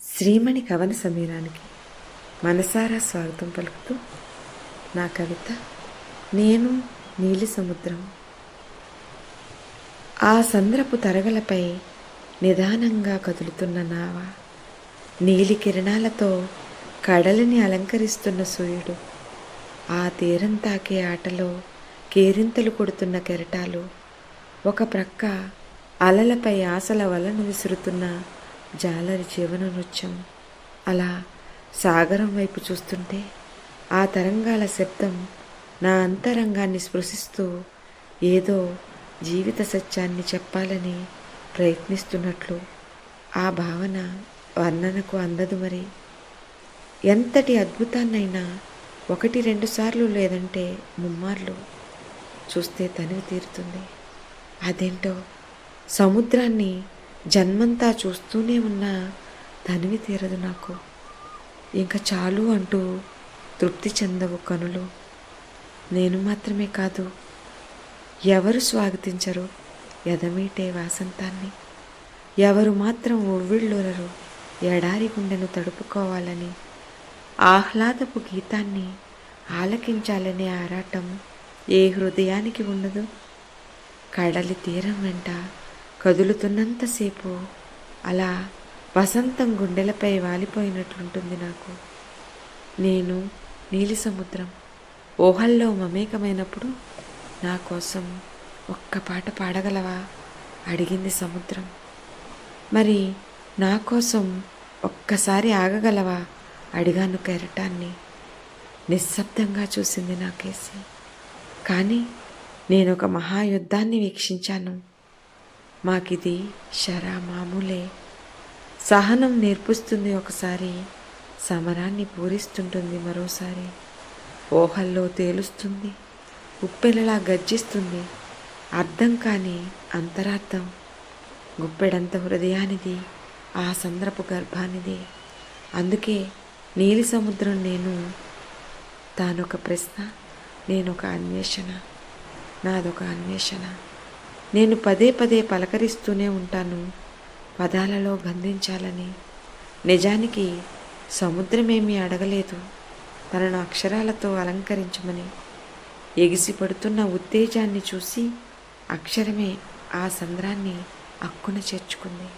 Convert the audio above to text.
శ్రీమణి కవన సమీరానికి మనసారా స్వాగతం పలుకుతూ నా కవిత నేను నీలి సముద్రం ఆ సంద్రపు తరగలపై నిదానంగా కదులుతున్న నావ నీలి కిరణాలతో కడలిని అలంకరిస్తున్న సూర్యుడు ఆ తీరం తాకే ఆటలో కేరింతలు కొడుతున్న కెరటాలు ఒక ప్రక్క అలలపై ఆశల వలను విసురుతున్న జాలరి జీవన నృత్యం. అలా సాగరం వైపు చూస్తుంటే ఆ తరంగాల శబ్దం నా అంతరంగాన్ని స్పృశిస్తూ ఏదో జీవిత సత్యాన్ని చెప్పాలని ప్రయత్నిస్తున్నట్లు ఆ భావన వర్ణనకు అందదు మరి. ఎంతటి అద్భుతాన్నైనా ఒకటి రెండు సార్లు లేదంటే ముమ్మార్లు చూస్తే తనివి తీరుతుంది. అదేంటో సముద్రాన్ని జన్మంతా చూస్తూనే ఉన్నా తనివి తీరదు నాకు. ఇంకా చాలు అంటూ తృప్తి చెందవు కనులు. నేను మాత్రమే కాదు ఎవరు స్వాగతించరు ఎదమీటే వాసంతాన్ని. ఎవరు మాత్రం ఒవ్విళ్ళూరరు ఎడారి గుండెను తడుపుకోవాలని ఆహ్లాదపు గీతాన్ని ఆలకించాలనే ఆరాటం ఏ హృదయానికి ఉండదు. కడలి తీరం వెంట కదులుతున్నంతసేపు అలా వసంతం గుండెలపై వాలిపోయినట్లుంటుంది నాకు. నేను నీలి సముద్రం ఊహల్లో మమేకమైనప్పుడు నా కోసం ఒక్క పాట పాడగలవా? అడిగింది సముద్రం. మరి నా కోసం ఒక్కసారి ఆగగలవా? అడిగాను కెరటాన్ని. నిశ్శబ్దంగా చూసింది నా కేసి. కానీ నేను ఒక మహాయుద్ధాన్ని వీక్షించాను. మాకిది షరా మామూలే. సహనం నేర్పిస్తుంది ఒకసారి సమరాన్ని పూరిస్తుంటుంది మరోసారి. ఊహల్లో తేలుస్తుంది ఉప్పెలలా గర్జిస్తుంది. అర్థం కాని అంతరార్థం గుప్పెడంత హృదయానిది ఆ సంద్రపు గర్భానిది. అందుకే నీలి సముద్రం నేను తానొక ప్రశ్న నేనొక అన్వేషణ నాదొక అన్వేషణ. నేను పదే పదే పలకరిస్తూనే ఉంటాను. పదాలలో బంధించాలని నిజానికి సముద్రమేమీ అడగలేదు. తనను అక్షరాలతో అలంకరించమని. ఎగిసిపడుతున్న ఉత్తేజాన్ని చూసి అక్షరమే ఆ సంద్రాన్ని అక్కున చేర్చుకుంది.